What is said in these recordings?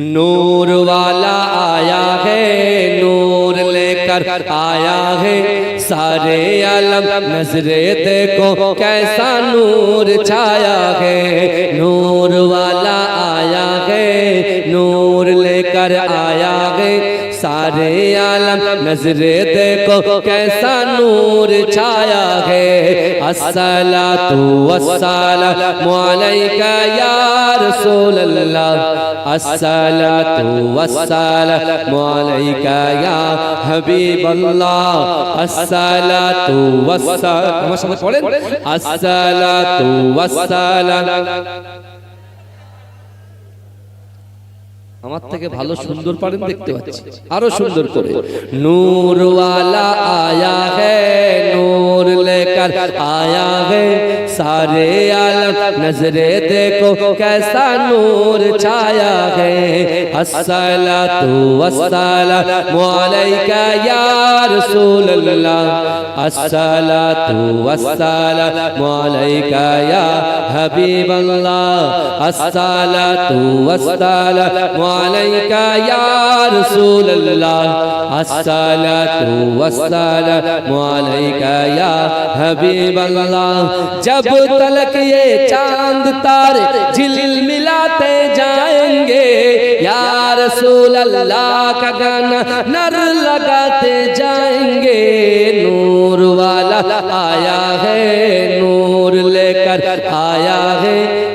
नूर वाला आया है नूर लेकर आया है सारे आलम नजरे देखो कैसा नूर छाया है नूर نظر دیکھو کیسا نور چھایا ہے۔ السلام والسلام علیک یا رسول اللہ السلام والسلام علیک یا حبیب اللہ السلام والسلام السلام والسلام۔ আমার থেকে ভালো সুন্দর পারেন দেখতে পাচ্ছি। আরও সুন্দর করে। নূরওয়ালা আয়া হে নূর লেকার আয়া হে। सारे आलम नजरे देखो कैसा नूर छाया है अस्सलातु वस्सलामु अलैका या रसूल अल्लाह अस्सलातु वस्सलामु अलैका या हबीब अल्लाह अस्सलातु वस्सलामु अलैका या रसूल अल्लाह अस्सलातु वस्सलामु अलैका या हबीब अल्लाह जब جب تلک یہ چاند تار جل ملاتے جائیں گے۔ یا رسول اللہ کا گانا نر لگاتے جائیں گے۔ نور والا آیا ہے۔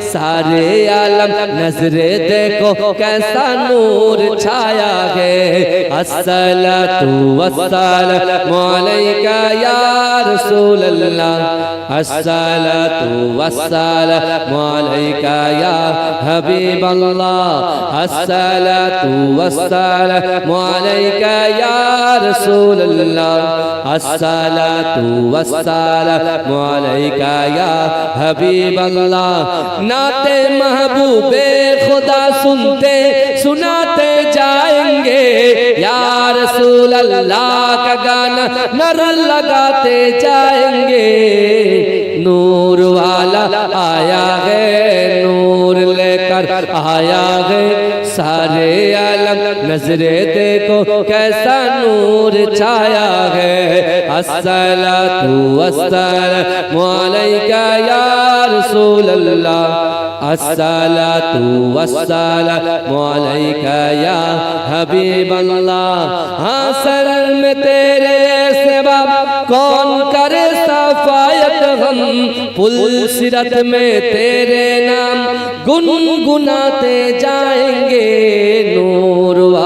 सारे आलम नजरे देखो कैसा नूर छाया है अस्सलातु वस्सलामु अलैका या रसूल अल्लाह अस्सलातु वस्सलामु अलैका या हबीब अल्लाह अस्सलातु वस्सलामु अलैका या الصلاة والسلام علیکہ یا حبیب اللہ نات محبوب خدا سنتے، سناتے جائیں گے۔ یا رسول اللہ کا گانا نر لگاتے جائیں گے۔ نور والا آیا ہے، نور لے کر آیا ہے۔ سارے نظر دیکھو کیسا نور چھایا ہے۔ السلام والسلام علیکہ یا رسول اللہ السلام والسلام علیکہ یا حبیب اللہ ہاں سر میں تیرے سوا کون کر صفایت غم۔ پل سرت میں تیرے نام گنگناتے جائیں گے نور و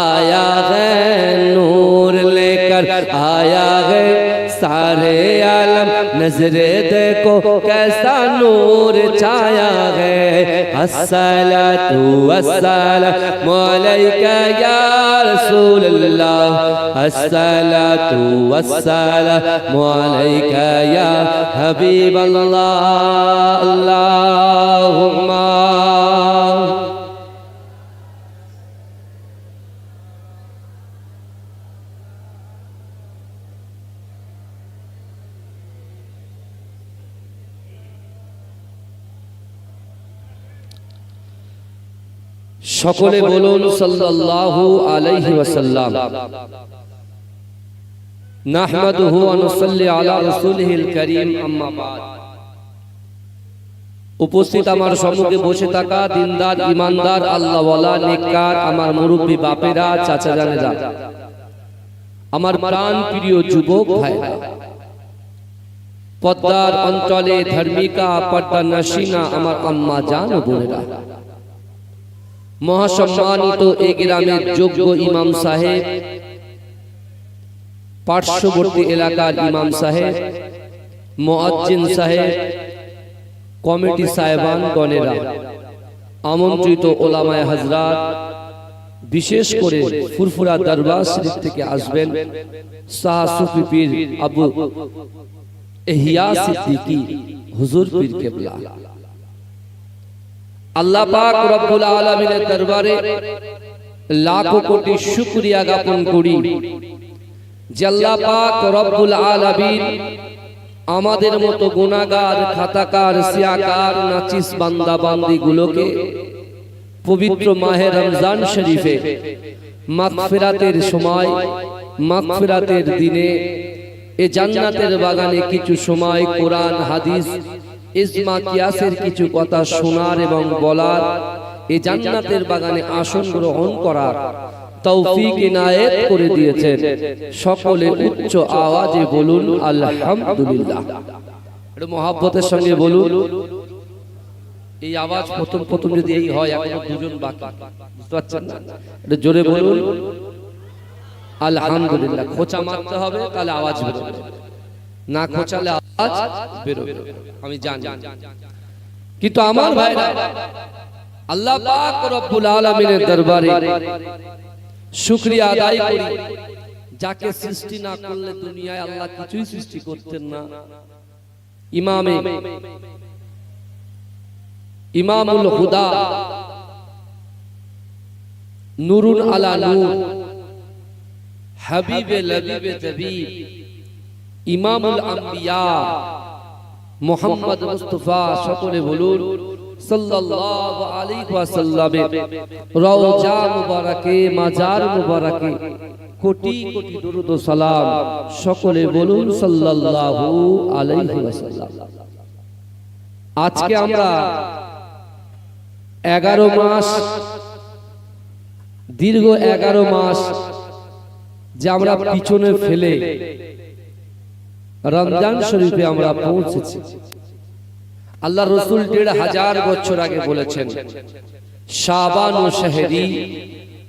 आया है नूर लेकर आया है सारे आलम नजरे देखो कैसा नूर छाया है अस्सलातु वस्सलामु अलैका या रसूल अल्लाह अस्सलातु वस्सलामु अलैका या हबीब अल्लाह अल्लाहुम्मा সকলে বলুন সাল্লাল্লাহু আলাইহি ওয়াসাল্লাম। নাহমাদুহু ওয়া নুসাল্লি আলা রাসূলিহিল কারীম আম্মা বাদ। উপস্থিত আমার সম্মুখে বসে থাকা দিনদার ইমানদার আল্লাহওয়ালা নেককার আমার মুরব্বী বাপেরা চাচা জানেরা আমার প্রাণ প্রিয় যুবক ভাইরা পদ্মার অঞ্চলে ধার্মিকা পর্দা নাসিনা আমার আম্মা জান বোনেরা। মহাসম্মানিত এ গ্রামের যোগ্য ইমাম সাহেব, পার্শ্ববর্তী এলাকার ইমাম সাহেব, মোয়াজ্জিন সাহেব, কমিটি সাহেবান গণেরা আমন্ত্রিত ওলামায় হাজরাত বিশেষ করে ফুরফুরা দরবার শরীফ থেকে আসবেন শাহ সুফি পীর আবু এহিয়া সিদ্দিকী, হুজুর পীর কেবলা। আল্লাহ পাক রব্বুল আলামিনের দরবারে লাখো কোটি শুকরিয়া জ্ঞাপন করি আল্লাহ পাক রব্বুল আলামিন আমাদের মতো গুনাহগার, খাতাকার, সিয়াকার, নাচিস বান্দা বান্দি গুলোকে পবিত্র মাহে রমজান শরীফে মাগফিরাতের সময়, মাগফিরাতের দিনে এ জান্নাতের বাগানে কিছু সময় কোরআন, হাদিস ইজমা কিয়াসের কিছু কথা শোনার এবং বলার, এ জান্নাতের বাগানে আসন গ্রহণ করার তৌফিক ইনায়েত করে দিয়েছেন। সকলে উচ্চ আওয়াজে বলুন, আলহামদুলিল্লাহ। একটু মহাব্বতের সঙ্গে বলুন। এই আওয়াজ প্রথম প্রথম যদি এই হয় দুজন বাকি। বুঝতে পারছেন না? একটু জোরে বলুন। আলহামদুলিল্লাহ, খোঁচা মারতে হবে, তাহলে আওয়াজ বেরোবে। না খোঁচালে আওয়াজ বেরোবে। আমি জানি। কিন্তু আমার ভাইরা আল্লাহ পাক রব্বুল আলামিনের দরবারে শুকরিয়া আদায় করি। যাকে সৃষ্টি না করলে দুনিয়ায় আল্লাহ কিছুই সৃষ্টি করতেন না। ইমামে ইমামুল হুদা নুরুন আলা নূর হাবিবে লবিবে তবিব ইমামুল আম্বিয়া মোহাম্মদ মুস্তাফা সকলে বলুন সাল্লাল্লাহু আলাইহি ওয়াসাল্লামে রওজা মুবারাকে মাজার মুবারাকে কোটি কোটি দরুদ ও সালাম সকলে বলুন সাল্লাল্লাহু আলাইহি ওয়াসাল্লাম। আজকে আমরা এগারো মাস দীর্ঘ এগারো মাস যে আমরা পিছনে ফেলে রমজান শরীফে আমরা পৌঁছেছি। আল্লাহ রসুল দেড় হাজার বছর আগে বলেছেন শাবান ও শাহরি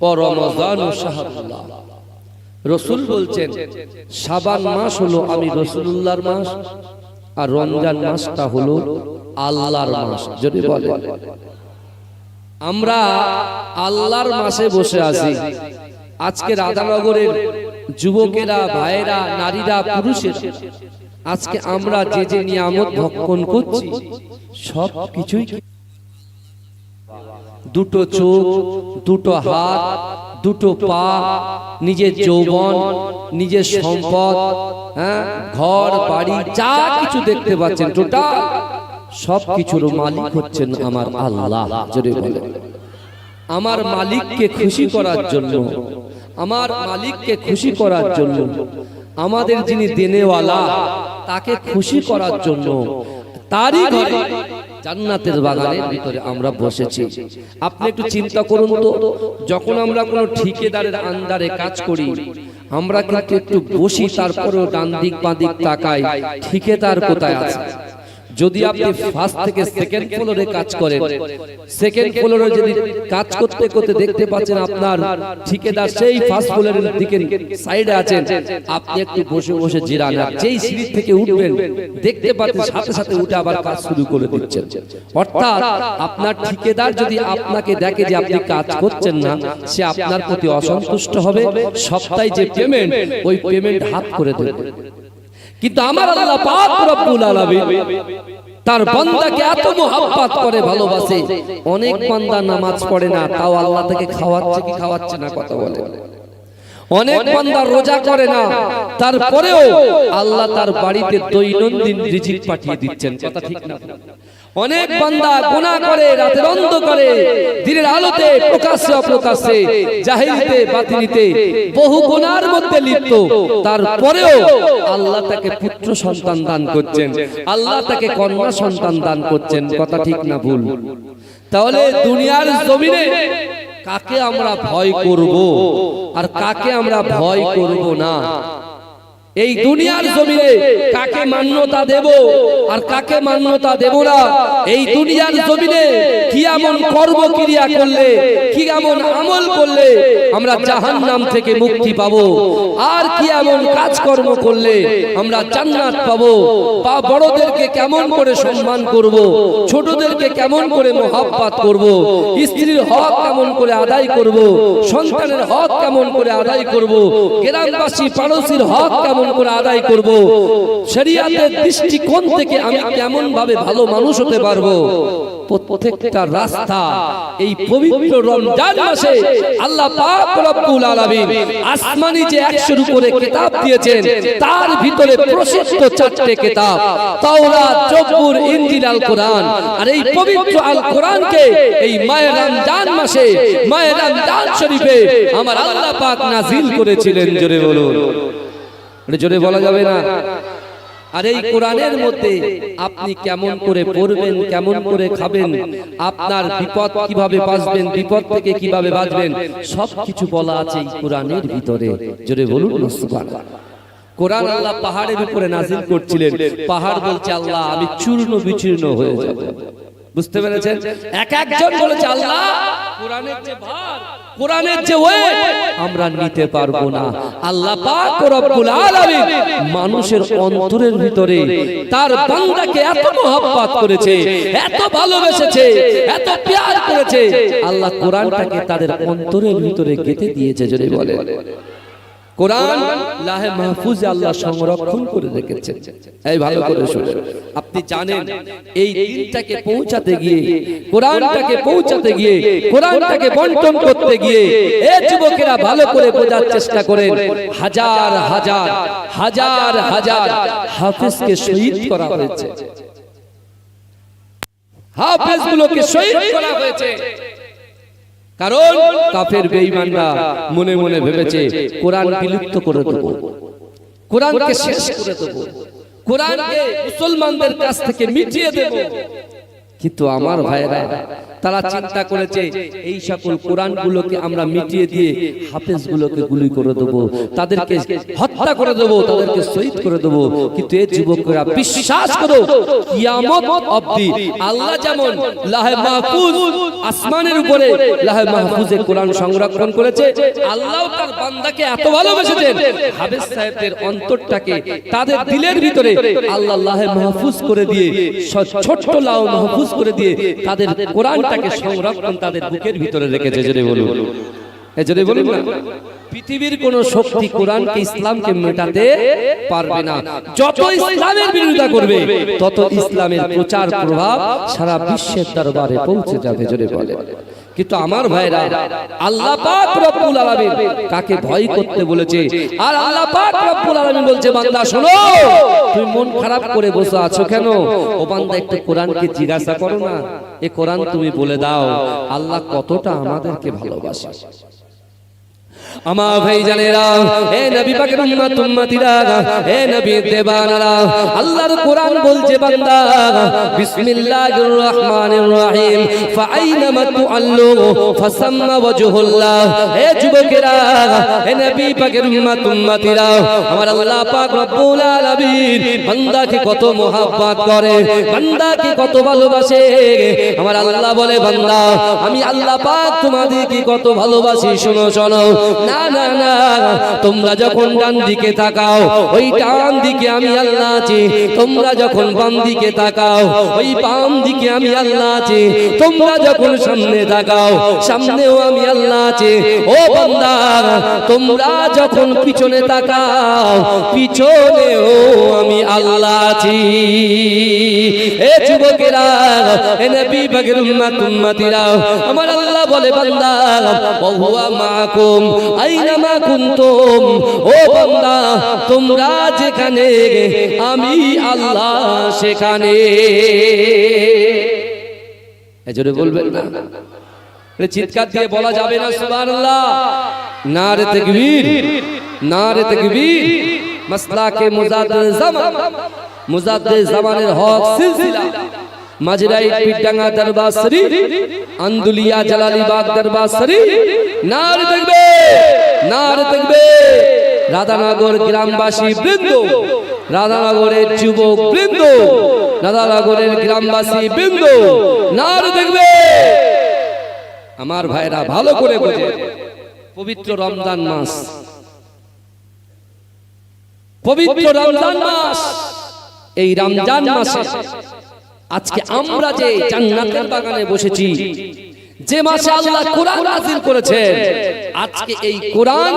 ও রমজান ও শাহরুল্লাহ রসুল বলছেন শাবান মাস হলো আমি রসুল্লাহর মাস আর রমজান মাসটা হলো আল্লাহর মাস যদি বলে। আমরা আল্লাহর মাসে বসে আছি। আজকে রাধানগরের যুবকেরা ভাইয়েরা নারীরা পুরুষেরা আজকে আমরা যে যে নিয়ামত ভক্ষণ করছি সব কিছুই দুটো চোখ দুটো হাত দুটো পা নিজের যৌবন নিজের সম্পদ হ্যাঁ ঘর বাড়ি যা কিছু দেখতে পাচ্ছেন টোটাল সব কিছুর মালিক হচ্ছেন আমার আল্লাহ জোরে বলেন। আমার মালিককে খুশি করার জন্য। আমার মালিককে খুশি করার জন্য। আমাদের যিনি দেনেওয়ালা তাকে খুশি করার জন্য তারই ঘরে জান্নাতের বাগানের ভিতরে আমরা বসেছি। আপনি একটু চিন্তা করুন তো যখন আমরা কোনো ঠিকাদারের আন্ডারে কাজ করি আমরা কিন্তু একটু বসি তারপরেও ডান দিক বাঁ দিক তাকাই। ঠিকাদার কোথায় আছে? যদি আপনি ফার্স্ট থেকে সেকেন্ড ফ্লোরে কাজ করেন। সেকেন্ড ফ্লোরে যদি কাজ করতে করতে দেখতে পাচ্ছেন আপনার ঠিকাদার সেই ফার্স্ট ফ্লোরের দিকে সাইডে আছেন। আপনি একটু বসে বসে জিরান যেই সিঁড়ি থেকে উঠবেন দেখতে পাচ্ছেন সাথে সাথে উঠে আবার কাজ শুরু করে দিচ্ছেন। অর্থাৎ আপনার ঠিকাদার যদি আপনাকে দেখে যে আপনি কাজ করছেন না সে আপনার প্রতি অসন্তুষ্ট হবে। সপ্তাহে যে পেমেন্ট ওই পেমেন্ট হাত করে দেবে। কিন্তু আমার আল্লাহ পাক রব্বুল আলামিন তার বান্দাকে এত মোহাব্বত করে ভালোবাসে। অনেক বান্দা নামাজ পড়ে না, তাও আল্লাহ তাকে খাওয়াচ্ছে কি খাওয়াচ্ছে না কথা বলে। অনেক বান্দা রোজা করে না, তারপরেও আল্লাহ তার বাড়িতে দৈনন্দিন রিজিক পাঠিয়ে দিচ্ছেন, কথা ঠিক না। অনেক বান্দা গুনাহ করে রাতের অন্ধকারে দিনের আলোতে প্রকাশ্যে অপ্রকাশ্যে জাহিলিতে বাতিনিতে বহু গুনার মধ্যে লিপ্ত। তারপরেও আল্লাহ তাকে পুত্র সন্তান দান করছেন। আল্লাহ তাকে কন্যা সন্তান দান করছেন। কথা ঠিক না ভুল? তাহলে দুনিয়ার জমিনে কাকে আমরা ভয় করব? আর কাকে আমরা ভয় করব না? এই দুনিয়ার জমিনে কাকে মান্যতা দেব আর কাকে মান্যতা দেব না? এই দুনিয়ার জমিনে কি এমন কর্ম ক্রিয়া করলে কি এমন আমল করলে আমরা জাহান্নাম থেকে মুক্তি পাব? আর কি এমন কাজকর্ম করলে আমরা জান্নাত পাব? বা বড়দেরকে কেমন করে সম্মান করব? ছোটদেরকে কেমন করে মোহাব্বত করব? স্ত্রীর হক কেমন করে আদায় করব? সন্তানের হক কেমন করে আদায় করব? গ্রামবাসী পাড়োশির হক কেমন করে আদায় করব। শরিয়াতের দৃষ্টিকোণ থেকে আমি কেমন ভাবে ভালো মানুষ হতে পারব? প্রত্যেকটা রাস্তা এই পবিত্র রমজান মাসে আল্লাহ পাক রব্বুল আলামিন আসমানি যে 100 উপরে কিতাব দিয়েছেন, তার ভিতরে প্রশস্ত চারটে কিতাব, তাওরাত জবুর ইনজিল আল কোরআন আর এই পবিত্র আল কোরআনকে এই মায়ের রমজান মাসে মায়ের রমজান শরীফে আমার আল্লাহ পাক নাজিল করেছিলেন, জোরে বলুন। এটা জোরে বলা যাবে না। আর এই কোরআনের মধ্যে আপনি কেমন করে পড়বেন কেমন করে খাবেন আপনার বিপদ কীভাবে বাঁচবেন বিপদ থেকে কীভাবে বাঁচবেন সব কিছু বলা আছে এই কোরআনের ভিতরে। জোরে বলুন কোরআন আল্লাহ পাহাড়ের উপরে নাজিল করছিলেন। পাহাড় বলছে আল্লাহ আমি চূর্ণ বিচূর্ণ হয়ে যাব। বুঝতে পেরেছেন? এক একজন বলেছে আল্লাহ কোরআনের যে ভার কোরআনের যে ওয়ে আমরা নিতে পারব না। আল্লাহ পাক রব্বুল আলামিন মানুষের অন্তরের ভিতরে তার বান্দাকে এত মহব্বত করেছে এত ভালোবেসেছে এত প্যার করেছে। আল্লাহ কোরআনটাকে তাদের অন্তরের ভিতরে গেঁথে দিয়েছে যদি বলে কোরআন লাহে মাহফুজে আল্লাহ সংরক্ষণ করে রেখেছেন এই ভালো করে শুনে আপনি জানেন এই দিনটাকে পৌঁছাতে গিয়ে কোরআনটাকে পৌঁছাতে গিয়ে কোরআনটাকে বন্টন করতে গিয়ে এ যুবকেরা ভালো করে বোঝার চেষ্টা করেন। হাজার হাজার হাজার হাজার হাফিজকে শহীদ করা হয়েছে। হাফেজগুলোকে শহীদ করা হয়েছে। কারণ কাফের বেঈমানরা মনে মনে ভেবেছে কোরআন বিলুপ্ত করে দেব। কোরআনকে শেষ করে দেব। কোরআনকে মুসলমানদের কাছ থেকে মিটিয়ে দেব। কিন্তু আমার ভাইরা তারা চিন্তা করেছে এই সকল কোরআনগুলোকে আমরা মিটিয়ে দিয়ে হাফেজগুলোকে গুলি করে দেব তাদেরকে হত্যা করে দেব তাদেরকে শহীদ করে দেব। কিন্তু এই যুবকরা বিশ্বাস করো কিয়ামত অবধি আল্লাহ যেমন লাহে মাহফুজ আসমানের উপরে লাহে মাহফুজে কোরআন সংরক্ষণ করেছে আল্লাহ তার বান্দাকে এত ভালোবেসেছেন। হাফেজ সাহেবদের অন্তরটাকে তাদের দিলের ভিতরে আল্লাহ লাহে মাহফুজ করে দিয়ে ছোট্ট লাও মাহফুজ করে দিয়ে তাদের কোরআনটাকে সংরক্ষণ তাদের বুকের ভিতরে রেখেছে যদি বলুন। যদি বলুন না। পৃথিবীর কোন শক্তি কোরআনকে ইসলামকে মেটাতে পারবে না। যত ইসলামের বিরোধিতা করবে, তত ইসলামের প্রচার প্রভাব সারা বিশ্বের দরবারে পৌঁছে যাবে যদি বলে। কিন্তু আমার ভাইরা আল্লাহ পাক রব্বুল আলামিন কাকে ভয় করতে বলেছে? আর আল্লাহ পাক রব্বুল আলামিন বলছে, বান্দা, শোনো, তুমি মন খারাপ করে বসে আছো কেন? ও বান্দা, একটু কোরআনকে জিজ্ঞাসা করো না। এ কোরআন তুমি বলে দাও, আল্লাহ কতটা আমাদেরকে ভালোবাসে। আমার ভাই জানেরা হে নবী পাকের উম্মত উম্মতিরা হে নবী দেবানারা আল্লাহর কোরআন বলছে বান্দা বিসমিল্লাহির রহমানির রহিম ফাআইনামা তুআল্লু ফাসাম্মা ওয়াজহুল্লাহ। হে যুবকেরা হে নবী পাকের উম্মত উম্মতিরা। আমার আল্লাহ পাক রব্বুল আলামিন বান্দাকে কত মোহাব্বত করে বান্দাকে কত ভালোবাসে। আমার আল্লাহ বলে বান্দা আমি আল্লাহ পাক তোমাদেরকে কত ভালোবাসি শোনো শোনো। না না না তোমরা যখন ডান দিকে তাকাও, ওই ডান দিকে আমি আল্লাহ আছি। তোমরা যখন বাম দিকে তাকাও, ওই বাম দিকে আমি আল্লাহ আছি। তোমরা যখন সামনে তাকাও, সামনেও আমি আল্লাহ আছি। ও বান্দা, তোমরা যখন পিছনে তাকাও, পিছনেও আমি আল্লাহ আছি। এ যুবকেরা, এ নবী পাকের উম্মত উম্মতিরা আমার আল্লাহ বলে, বান্দা, ওহুয়া মাকুম আইনামা কুনতুম? ও বান্দা, তোমরা যেখানে, আমি আল্লাহ সেখানে। এজরে বলবেন না। এটা চিৎকার দিয়ে বলা যাবে না, সুবহানাল্লাহ। নারে তাকবীর নারে তাকবীর। মাসলাকে মুজাদ্দিদ জামান, মুজাদ্দিদ জামানের হক সিলসিলা। মাজরাই পিডাঙ্গা দরবার শরীফ, আন্দুলিয়া জালালিবাগ দরবার শরীফ। নারে দেখবে নারে দেখবে। রাধানগর গ্রামবাসী বৃন্দ, রাধানগরের যুবক বৃন্দ, রাধানগরের গ্রামবাসী বৃন্দ, নারে দেখবে। আমার ভাইরা ভালো করে বোঝে, পবিত্র রমজান মাস। পবিত্র রমজান মাস, এই রমজান মাসে আজকে আমরা যে জান্নাতের বাগানে বসেছি যে মাসে আল্লাহ কোরআন নাযিল করেছেন আজকে এই কোরআন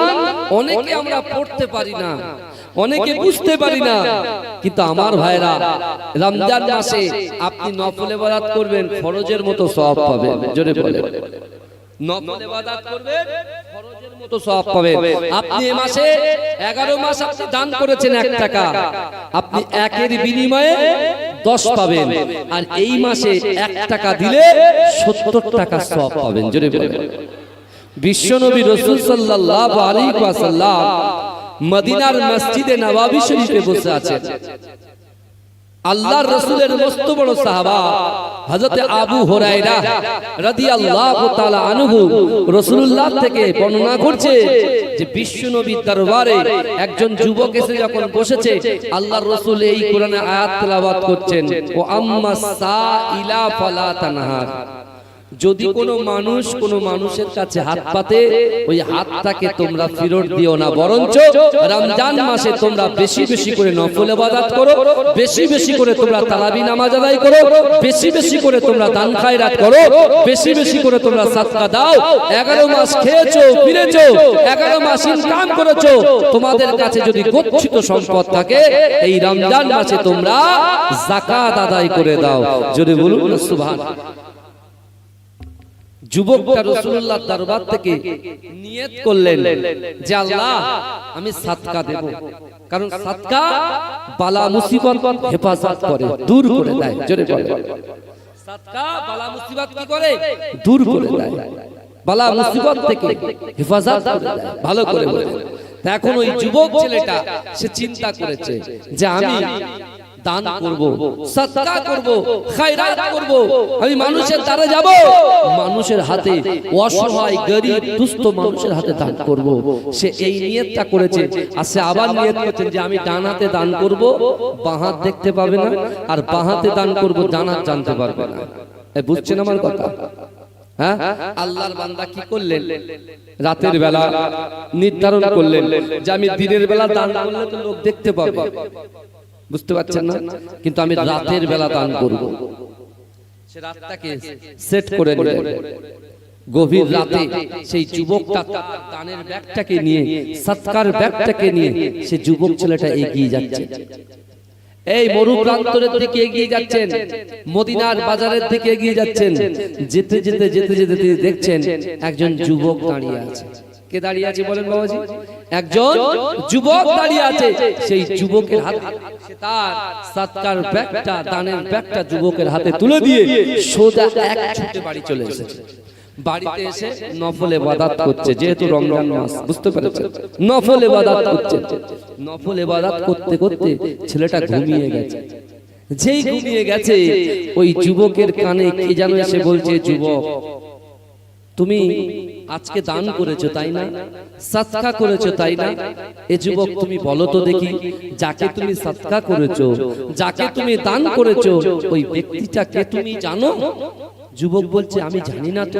অনেকে আমরা পড়তে পারি না। অনেকে বুঝতে পারি না। কিন্তু আমার ভাইরা রমজান মাসে আপনি নফলে বারাত করবেন ফরজের মতো সওয়াব পাবেন। জোরে বলে নফলে বারাত করবেন ফরজের মতো সওয়াব পাবেন। আপনি এই মাসে 11 মাস আপনি দান করেছেন 1 টাকা। আপনি একের বিনিময়ে 10 পাবেন। আর এই মাসে 1 টাকা দিলে 70 টাকা সওয়াব পাবেন। জোরে বিশ্বনবী রসুল সাল্লাল্লাহু আলাইহি ওয়াসাল্লাম মদিনার মসজিদে নবাবী শরীফে বসে আছেন। আল্লাহর রসুলের মস্ত বড় সাহাবা হযরত আবু হুরায়রা রাদিয়াল্লাহু তাআলা আনহু রাসূলুল্লাহ থেকে বর্ণনা করছে যে বিশ্বনবীর দরবারে একজন যুবক এসে যখন বসেছে আল্লাহর রাসূল এই কোরআনে আয়াত তেলাওয়াত করছেন ও আম্মা সাইলা ফালা তানহার। যদি কোনো মানুষ কোনো মানুষের কাছে হাত পাতে ওই হাতটাকে তোমরা ফেরত দিও না বরঞ্চ রমজান মাসে তোমরা বেশি বেশি করে নফল ইবাদত করো বেশি বেশি করে তোমরা তারাবি নামাজ আদায় করো বেশি বেশি করে তোমরা দান খায়রাত করো বেশি বেশি করে তোমরা সাদকা দাও 11 মাস খেয়েছো ফিরেছো 11 মাস ইনকাম করেছ তোমাদের কাছে যদি গচ্ছিত সম্পদ থাকে এই রমজান মাসে তোমরা যাকাত আদায় করে দাও যদি বলুন সুবহানাল্লাহ যুবকটা রসুল্লাহ দরবার থেকে নিয়ত করলেন যে আল্লাহ আমি সাদকা দেব। কারণ সাদকা বালা মুসিবত হেফাজত করে দূর করে দেয়। জোরে বলে সাদকা বালা মুসিবত কি করে? দূর করে দেয়। বালা মুসিবত থেকে হেফাজত করে দেয়। ভালো করে বলে এখন ওই যুবক ছেলেটা সে চিন্তা করেছে যে আমি দান করব সদকা করব খায়রাত করব আমি মানুষের দ্বারা যাব। মানুষের হাতে অসহায় গরিব দুস্থ মানুষের হাতে দান করব। সে এই নিয়তটা করেছে আর সে আবার নিয়ত করেছেন যে আমি ডান হাতে দান করব বাঁ হাত দেখতে পাবে না আর বাঁ হাতে দান করব ডান হাত জানতে পারবে না। এ বুঝছেন আমার কথা? হ্যাঁ? আল্লাহর বান্দা কি করলেন? রাতের বেলা নির্ধারণ করলেন যে আমি দিনের বেলা দান করলে তো লোক দেখতে পাবে। বুঝতে পারছেন না? কিন্তু আমি রাতের বেলা দান করব। সে রাতটাকে সেট করে গভীর রাতে সেই যুবকটা দানের ব্যাগটাকে নিয়ে সৎকার ব্যাগটাকে নিয়ে সে যুবক ছেলেটা এগিয়ে যাচ্ছে। এই মরু প্রান্তরের দিকে এগিয়ে যাচ্ছেন। মদিনার বাজারের দিকে এগিয়ে যাচ্ছেন। যেতে যেতে যেতে যেতে দেখছেন একজন যুবক দাঁড়িয়ে আছে। কে দাঁড়িয়ে আছে বলেন বাবাজি? একজন যুবক দাঁড়িয়ে আছে। সেই যুবকের হাতে তার সৎকার ব্যাগটা দানের ব্যাগটা যুবকের হাতে তুলে দিয়ে সোজা এক ছুটে বাড়ি চলে এসেছে। বাড়িতে এসে নফলে বাদাত করছে যেহেতু রমজান মাস বুঝতে পেরেছেন? নফলে বাদাত করছে। নফলে বাদাত করতে করতে ছেলেটা ঘুমিয়ে গেছে। যেই ঘুমিয়ে গেছে ওই যুবকের কানে কে যেন এসে বলছে যুবক তুমি আজকে দান করেছ, তাই না? সৎকা করেছ, তাই না? এ যুবক, তুমি বলো তো দেখি, যাকে তুমি সৎকা করেছ, যাকে তুমি দান করেছ, ওই ব্যক্তিটাকে তুমি জানো? যুবক বলছে, আমি জানি না তো।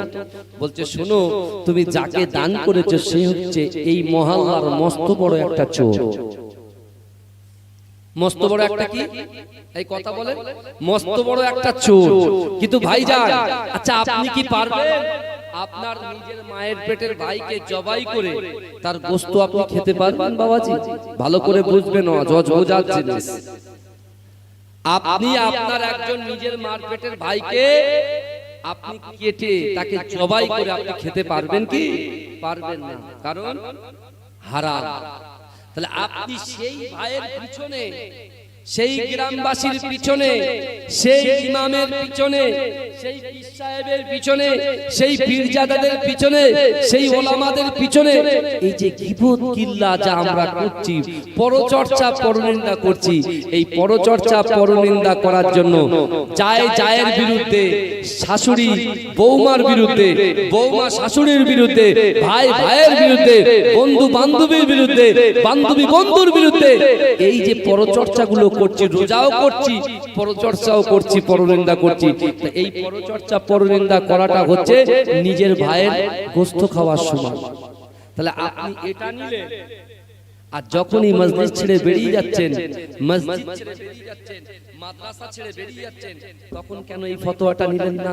বলছে, শোনো, তুমি যাকে দান করেছ, সে হচ্ছে এই মহল্লার মস্ত বড় একটা চোর। মস্ত বড় একটা কি? এই কথা বলে মস্ত বড় একটা চোর। কিন্তু ভাইজান আচ্ছা আপনি কি পারবেন? আপনার নিজের মায়ের পেটের ভাইকে জবাই করে তার গোস্ত আপনি খেতে পারবেন বাবাজি? ভালো করে বুঝবেন জজ বোঝার জিনিস। আপনি আপনার একজন নিজের মার পেটের ভাইকে আপনি কেটে তাকে জবাই করে আপনি খেতে পারবেন কি? পারবেন না। কারণ হারাম। তাহলে আপনি সেই ভাইয়ের পিছনে সেই গ্রামবাসীর পিছনে সেই ইমামের পিছনে সেই পীর সাহেবের পিছনে সেই পীরজাদাদের পিছনে সেই ওলামাদের পিছনে এই যে গিবত কিল্লা যা আমরা করছি পরচর্চা পরনিন্দা করছি এই পরচর্চা পরনিন্দা করার জন্য যায় জায়ের বিরুদ্ধে শাশুড়ি বৌমার বিরুদ্ধে বৌমা শাশুড়ির বিরুদ্ধে ভাই ভাইয়ের বিরুদ্ধে বন্ধু বান্ধবীর বিরুদ্ধে বান্ধবী বন্ধুর বিরুদ্ধে এই যে পরচর্চাগুলো করছি, রোজাও করছি, পরচর্চাও করছি, পরনিন্দা করছি। এই পরচর্চা, পরনিন্দা করাটা হচ্ছে নিজের ভাইয়ের গোস্ত খাওয়ার সময়। তাহলে আপনি এটা নিলে, আর যখনই মসজিদ ছেড়ে বেরিয়ে যাচ্ছেন, মসজিদ ছেড়ে বেরিয়ে যাচ্ছেন, মাদ্রাসা ছেড়ে বেরিয়ে যাচ্ছেন, তখন কেন এই ফতোয়াটা নিলেন না?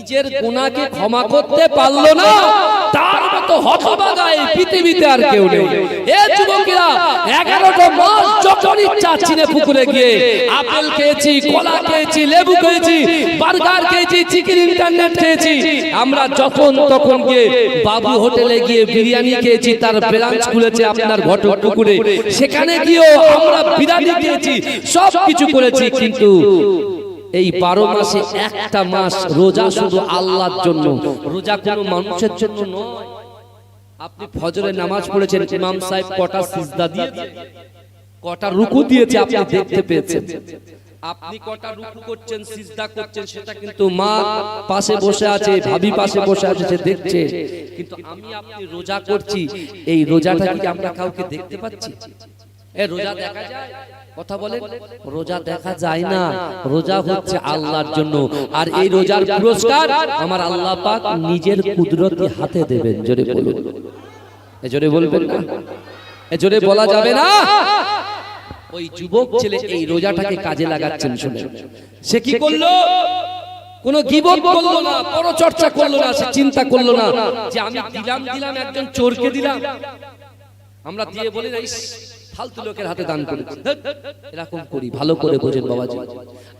নিজের গুনাহকে ক্ষমা করতে পারল না, তার মতো হতভাগা এই পৃথিবীতে আর কেউ নেই। এ যুবকেরা, এগারোটা মাস যখন ইচ্ছা চিনে পুকুরে গিয়ে আপেল খেয়েছি, কলা খেয়েছি, লেবু খেয়েছি, বার্গার খেয়েছি, চিকেন ইন্টারনেট খেয়েছি, আমরা যখন তখন গিয়ে বাবু হোটেলে গিয়ে বিরিয়ানি খেয়েছি, তার ব্রাঞ্চ খুলেছে আপনার ঘটক পুকুরে। সেখানে গিয়েও আমরা বিরিয়ানি খেয়েছি সব কিছু করেছি, কিন্তু এই বারো মাসে একটা মাস রোজা শুধু আল্লাহর জন্য। রোজা কোনো মানুষের জন্য নয়। আপনি ফজরের নামাজ পড়েছেন ইমাম সাহেব কটা সিজদা দিয়েছে? কটা রুকু দিয়েছে আপনি দেখতে পেয়েছেন। আপনি কটা রুকু করছেন সিজদা করছেন সেটা কিন্তু মা পাশে বসে আছে ভাবি পাশে বসে আছে সে দেখছে। কিন্তু আমি আপনি রোজা করছি এই রোজাটা কি আমরা কাউকে দেখতে পাচ্ছি এ রোজা দেখা যায়? কথা বলেন রোজা দেখা যায় না রোজা হচ্ছে আল্লাহর জন্য। আর এই রোজার পুরস্কার আমার আল্লাহ পাক নিজের কুদরতি হাতে দেবেন জোরে বলুন। এ জোরে বলবেন? না এ জোরে বলা যাবে না? ওই যুবক ছেলে এই রোজাটাকে কাজে লাগাচ্ছেন শুনে। সে কি করল? কোন গিবত করল না পরচর্চা করল না সে চিন্তা করল না যে আমি দিলাম দিলাম একজন চোরকে দিলাম। আমরা দিয়ে বলি না ফালতু লোকের হাতে দান করি এরকম করি ভালো করে বোঝেন বাবাজি।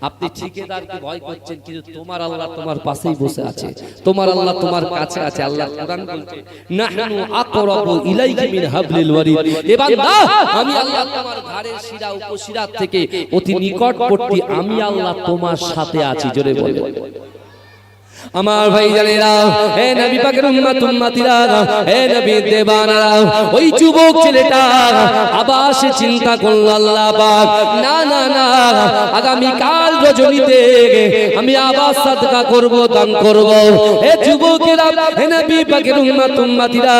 আপনি ঠিকাদারকে ভয় করছেন? কিন্তু তোমার আল্লাহ তোমার পাশেই বসে আছে। তোমার আল্লাহ তোমার কাছে আছে আল্লাহ কোরআন বলছে নাহনু আকরাবু ইলাইহি মিন হাবলিল ওয়ারিদ। এ বান্দা আমি আল্লাহ তোমার ঘাড়ের শিরা উপশিরা থেকে অতি নিকটবর্তী আমি আল্লাহ তোমার সাথে আছি জোরে বলে আমার ভাই জানেরা হে নবী পাকের উম্মত, উম্মতিরা হে নবী দেবানারা, ওই যুবক ছেলেটা আবার সে চিন্তা করল, আল্লাহ পাক, না না না আগামী কাল রজনীতে আমি আবার সাদকা করব, দান করব। হে যুবকেরা হে নবী পাকের উম্মত, উম্মতিরা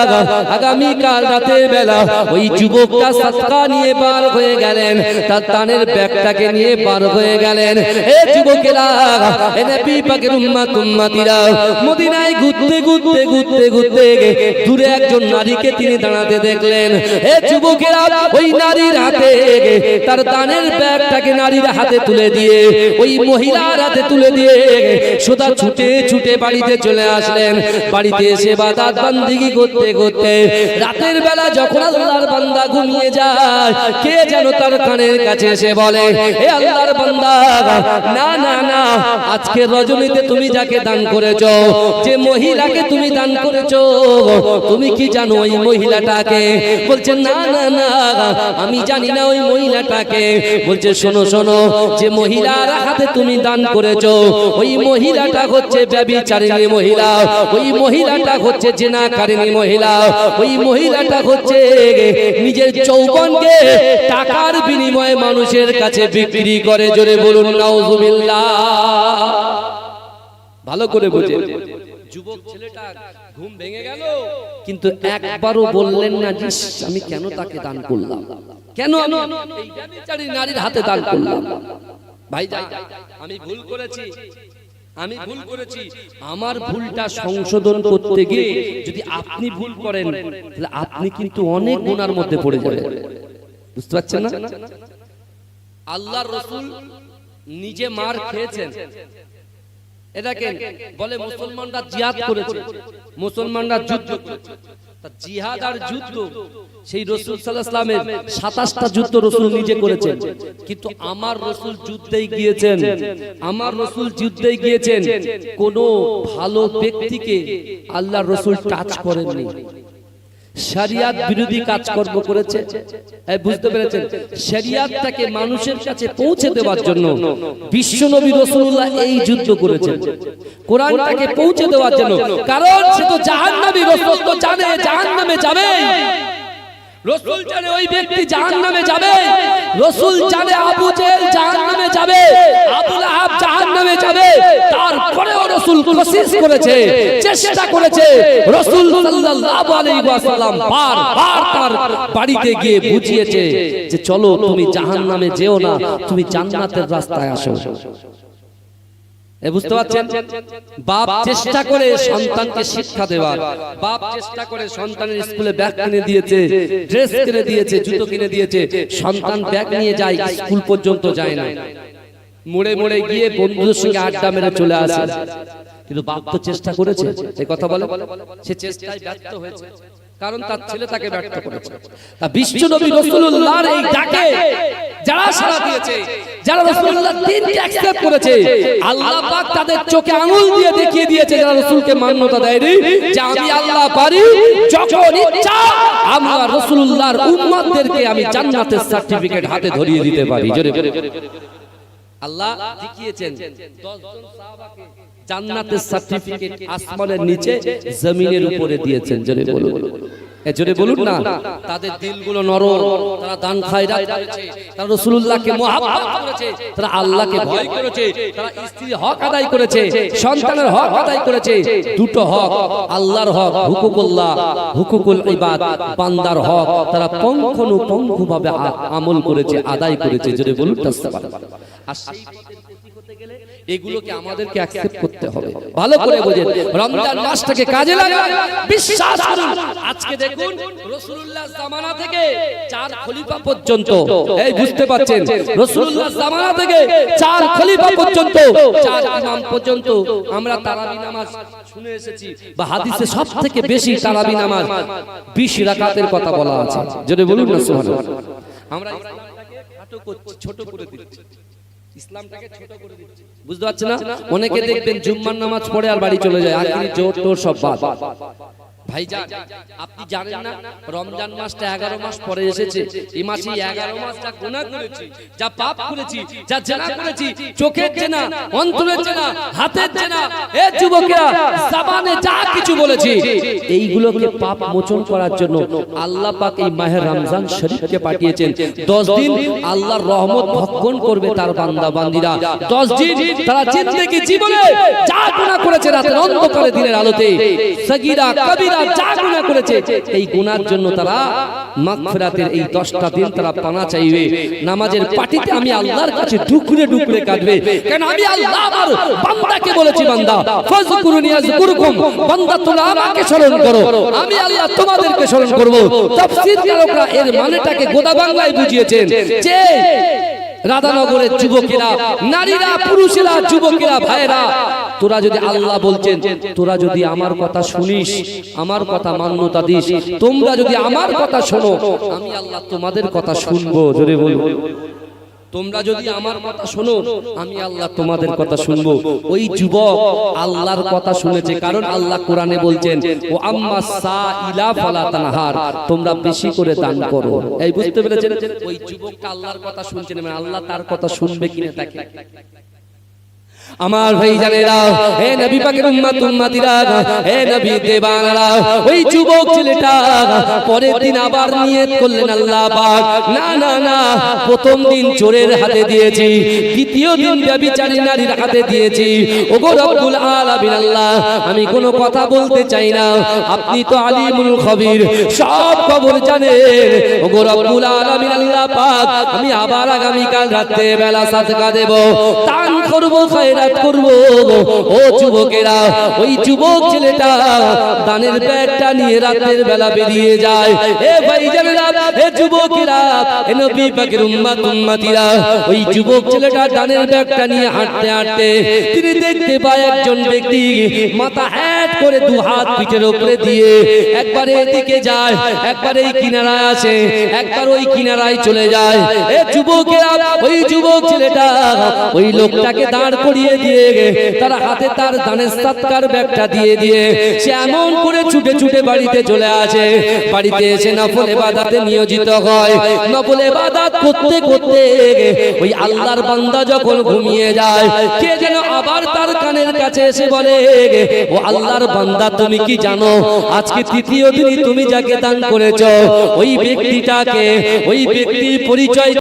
আগামী কাল রাতের বেলা ওই যুবকটা সাদকা নিয়ে পার হয়ে গেলেন, তার দানের ব্যাগটাকে নিয়ে পার হয়ে গেলেন। হে যুবকেরা হে নবী পাকের উম্মত উম্মতিরা মদিনায় ঘুরতে ঘুরতে ঘুরতে ঘুরতে দূরে একজন নারীকে তিনি দাঁড়াতে দেখলেন। এ যুবকেরা ওই নারীর হাতে তার দানের ব্যাগটাকে নারীর হাতে তুলে দিয়ে ওই মহিলার হাতে তুলে দিয়ে সোদা ছুটে ছুটে বাড়িতে চলে আসলেন। বাড়িতে এসে বাদাত বান্দিগি করতে করতে রাতের বেলা যখন আল্লাহর বান্দা ঘুমিয়ে যায় কে যেন তার কানের কাছে এসে বলে হে আল্লাহর বান্দা না না না আজকে রজনীতে তুমি যাকে দান করেছ? যে মহিলাকে তুমি দান করেছ, তুমি কি জানো ওই মহিলাটাকে? বলছে, না না না, আমি জানি না ওই মহিলাটাকে। বলছে, শোনো শোনো, যে মহিলার হাতে তুমি দান করেছ, ওই মহিলাটা হচ্ছে ব্যবিচারিণী মহিলা, ওই মহিলাটা হচ্ছে জেনাকারিণী মহিলা, ওই মহিলাটা হচ্ছে নিজের চৌবনকে টাকার বিনিময়ে মানুষের কাছে বিক্রি করে। জোরে বলুন, নাউজুবিল্লাহ। ভালো করে বোঝে। যুবক ছেলেটা ঘুম ভেঙে গেল। কিন্তু একবারও বললেন না যে আমি কেন তাকে দান করলাম? কেন আমি এই নারীর হাতে দান করলাম? ভাই আমি ভুল করেছি। আমি ভুল করেছি। আমার ভুলটা সংশোধন করতে গিয়ে যদি আপনি ভুল করেন তাহলে আপনি কিন্তু অনেক গুনার মধ্যে পড়ে যাবেন। বুঝতে পারছেন না? আল্লাহর রসুল নিজে মার খেয়েছেন। এটাকে বলে মুসলমানরা জিহাদ করেছে। মুসলমানরা যুদ্ধ করেছে। তা জিহাদ আর যুদ্ধ সেই রসুল সাল্লাহামের সাতাশটা যুদ্ধ রসুল নিজে করেছেন। কিন্তু আমার রসুল যুদ্ধেই গিয়েছেন। আমার রসুল যুদ্ধেই গিয়েছেন। কোনো ভালো ব্যক্তিকে আল্লাহ রসুল টাচ করেননি। শরিয়াত বিরোধী কাজকর্ম করেছে। বুঝতে পেরেছেন? শরিয়াতটাকে মানুষের কাছে পৌঁছে দেওয়ার জন্য বিশ্ব নবী রাসূলুল্লাহ এই যুদ্ধ করেছেন। কোরআনটাকে পৌঁছে দেওয়ার জন্য। কারণ সে তো জাহান্নামী রাসূল তো জানে জাহান্নামে যাবে। রসুল জানে ওই ব্যক্তি জাহান্নামে যাবে। রসুল জানে আবু জেল জাহান্নামে যাবে। আবু লাহাব জাহান্নামে যাবে। তারপরেও রসুল কোশিশ করেছে চেষ্টা করেছে। রসুল সাল্লাল্লাহু আলাইহি ওয়াসাল্লাম বারবার তার বাড়িতে গিয়ে বুঝিয়েছে যে চলো তুমি জাহান্নামে যেও না তুমি জান্নাতের রাস্তায় আসো। বুঝতে পারছেন? বাপ চেষ্টা করে সন্তানকে শিক্ষা দেওয়ার। বাপ চেষ্টা করে সন্তানের স্কুলে ব্যাগ কিনে দিয়েছে ড্রেস কিনে দিয়েছে জুতো কিনে দিয়েছে। সন্তান ব্যাগ নিয়ে যায় স্কুল পর্যন্ত যায় না। মোড়ে মোড়ে গিয়ে বন্ধুদের সঙ্গে আড্ডা মেরে চলে আসে। কিন্তু বাপ তো চেষ্টা করেছে। এই কথা বলে। সে চেষ্টায় ব্যর্থ হয়েছে। কারণ তার ছেলে তাকে ব্যর্থ করেছে তা বিশ্ব নবী রাসূলুল্লাহর এই ডাকে যারা সাড়া দিয়েছে যারা রাসূলুল্লাহর দিনকে অ্যাকসেপ্ট করেছে আল্লাহ পাক তাদের চোখে আঙুল দিয়ে দেখিয়ে দিয়েছে যারা রাসূলকে মান্যতা দেয়নি যে আমি আল্লাহ পারি যখন ইচ্ছা আমরা রাসূলুল্লাহর উম্মতদেরকে আমি জান্নাতের সার্টিফিকেট হাতে ধরিয়ে দিতে পারি। জোরে। আল্লাহ দেখিয়েছেন 10 জন সাহাবাকে জান্নাতের সার্টিফিকেট আসমানের নিচে জমিনের উপরে দিয়েছেন জোরে বলুন। জোরে বলুন। না তাদের দিলগুলো নরম তারা দান খায়রাত করেছে তারা রাসূলুল্লাহকে মহব্বত করেছে তারা আল্লাহকে ভয় করেছে তারা স্ত্রীর হক আদায় করেছে সন্তানের হক আদায় করেছে দুটো হক আল্লাহর হক হুকুকুল্লাহ হুকুকুল ইবাদ বান্দার হক তারা পঙ্খানুপঙ্খভাবে আমল করেছে আদায় করেছে জোরে বলুন আর সেই এগুলোকে আমাদেরকে অ্যাকসেপ্ট করতে হবে। ভালো করে বোঝেন রমজান মাসটাকে কাজে লাগান বিশ্বাস করুন। আজকে দেখুন রাসূলুল্লাহ জামানা থেকে চার খলিফা পর্যন্ত। এই বুঝতে পাচ্ছেন রাসূলুল্লাহ জামানা থেকে চার খলিফা পর্যন্ত চার ইমাম পর্যন্ত। আমরা তারাবি নামাজ শুনে এসেছি। বা হাদিসে সবথেকে বেশি তারাবি নামাজ 20 রাকাতের কথা বলা আছে। যদি বলুন না সুবহানাল্লাহ। আমরা ছোট করে দিচ্ছি। ইসলামটাকে ছোট করে দিচ্ছি। বুঝতে পারছি না? অনেকে দেখবেন জুম্মার নামাজ পড়ে আর বাড়ি চলে যায়। আর জোর টোর সব বাদ। ভাইজান আপনি জানেন না রমজান মাসটা এগারো মাস পরে এসেছে। এই মাসে এগারো মাস যা গুণা করেছি যা পাপ করেছি যা জেনা করেছি চোখের জেনা অন্তরের জেনা হাতের জেনা এ যুবকেরা জাবানে যা কিছু বলেছি এইগুলোকে পাপ মোচন করার জন্য আল্লাহ পাক এই মাহের রমজান শরীফকে পাঠিয়েছেন। দশ দিন আল্লাহর রহমত ভক্ষণ করবে তার বান্দা বান্দিরা। দশ দিন তারা জিন্দগি জীবনে যা গুণা করেছে রাতের অন্ধকারে দিনের আলোতে সগীরা কবিরা যা গুনাহ করেছে, এই গুনার জন্য তারা মাগফিরাতের এই 10টা দিন তারা পানা চাইবে। নামাজের পাটিতে আমি আল্লাহর কাছে ডুকরে ডুকরে কাটবে কারণ আমি আল্লাহ আমার বান্দাকে বলেছি, বান্দা ফাজকুরুনি আযকুরকুম, বান্দা, তোমরা আমাকে স্মরণ করো। আমি আল্লাহ তোমাদেরকে স্মরণ করব। তাফসীরকারকরা এর মানেটাকে গোদা বাংলায় বুঝিয়েছেন যে রাধানগরের যুবকেরা নারীরা পুরুষেরা যুবকেরা ভাইরা তোরা যদি আল্লাহ বলছেন তোরা যদি আমার কথা শুনিস আমার কথা মান্যতা দিস তোমরা যদি আমার কথা শোনো আমি আল্লাহ তোমাদের কথা শুনব জোরে বলব তোমরা যদি আমার কথা শোনো আমি আল্লাহ তোমাদের কথা শুনব। ওই যুবক আল্লাহর কথা শুনেছে কারণ আল্লাহ কোরআনে বলছেন ও আম্মা সাইলা ফালা তানহার তোমরা বেশি করে দান করো। এই বুঝতে পেরেছেন? ওই যুবক আল্লাহর কথা শুনছেন মানে আল্লাহ তার কথা শুনবে কিনা তাকে। আমার ভাই জানেরা, হে নবী পাকের উম্মত, উম্মতিরা, হে নবী দেবানরা, ওই যুবক ছেলেটা পরের দিন আবার নিয়ত করলেন আল্লাহ পাক। না না না, প্রথম দিন চোরের হাতে দিয়েছি, দ্বিতীয় দিন ব্যভিচারী নারীর হাতে দিয়েছি। ওগো রব্বুল আলামিন আল্লাহ, আমি কোনো কথা বলতে চাই না, আপনি তো আলিমুল খবির, সব খবর জানেন। ওগো রব্বুল আলামিন আল্লাহ পাক, আমি আবার আগামী কাল রাতে বেলা সাদকা দেব, দান করব খয়রাত করব। ও যুবকেরা, ওই যুবক ছেলেটা দানের ব্যাগটা নিয়ে রাতের বেলা বেরিয়ে যায়। এ ভাই জানেরা এ যুবকেরা, এ নবী পাকের উম্মত, উম্মতিরা, ওই যুবক ছেলেটা দানের ব্যাগটা নিয়ে হাঁটতে হাঁটতে তিনি দেখতে পায় একজন ব্যক্তি মাথা হ্যাট করে দু হাত পিঠের উপরে দিয়ে একবার এদিকে যায়, একবার এই কিনারায় আসে, একবার ওই কিনারায় চলে যায়। এ যুবকেরা, ওই যুবক ছেলেটা, ওই লোকটাকে দাঁড় করিয়ে দিয়ে দিয়ে তার হাতে তার দানের সৎকার ব্যাগটা দিয়ে দিয়ে সে এমন করে ছুটে ছুটে বাড়িতে চলে আসে। বাড়িতে এসে নফল এবাদাতে নিয়োজিত হয়। নফল এবাদাত করতে করতে ওই আল্লাহর বান্দা যখন ঘুমিয়ে যায়, কে যেন আবার তার কানের কাছে এসে বলে ও আল্লাহর বান্দা, তুমি কি জানো? আজকে তৃতীয় দিনই তুমি যাকে দান করেছ, ওই ব্যক্তিটাকে, ওই ব্যক্তির পরিচয়